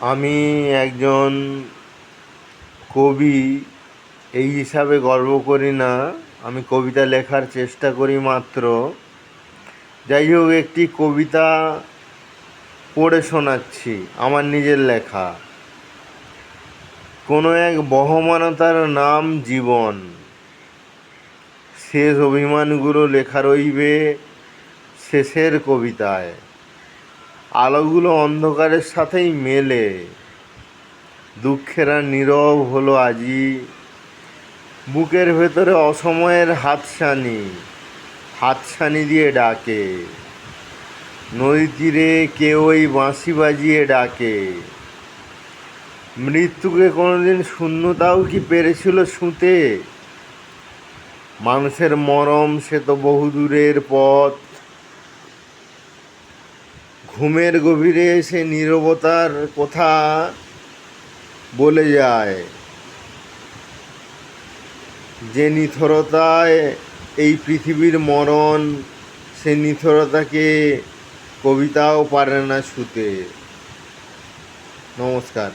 আমি একজন কবি, এই হিসাবে গর্ব করি না। আমি কবিতা লেখার চেষ্টা করি মাত্র। যাই হোক, একটি কবিতা পড়ে শোনাচ্ছি, আমার নিজের লেখা। কোনো এক বহমানতার নাম জীবন। শেষ অভিমানগুলো লেখা রইবে শেষের কবিতায়। আলোগুলো অন্ধকারের সাথেই মেলে। দুঃখেরা নীরব হলো আজি। বুকের ভেতরে অসময়ের হাতছানি হাতছানি দিয়ে ডাকে। নদী তীরে কেউ ওই বাঁশি বাজিয়ে ডাকে। মৃত্যুকে কোনোদিন শূন্যতাও কি পেরেছিল শুতে মানুষের মরম সে তো বহুদূরের পথ। ঘুমের গভীরে সে নীরবতার কথা বলে যায়। যে নিথরতায় এই পৃথিবীর মরণ, সে নিথরতাকে কবিতাও পারে না ছুতে। নমস্কার।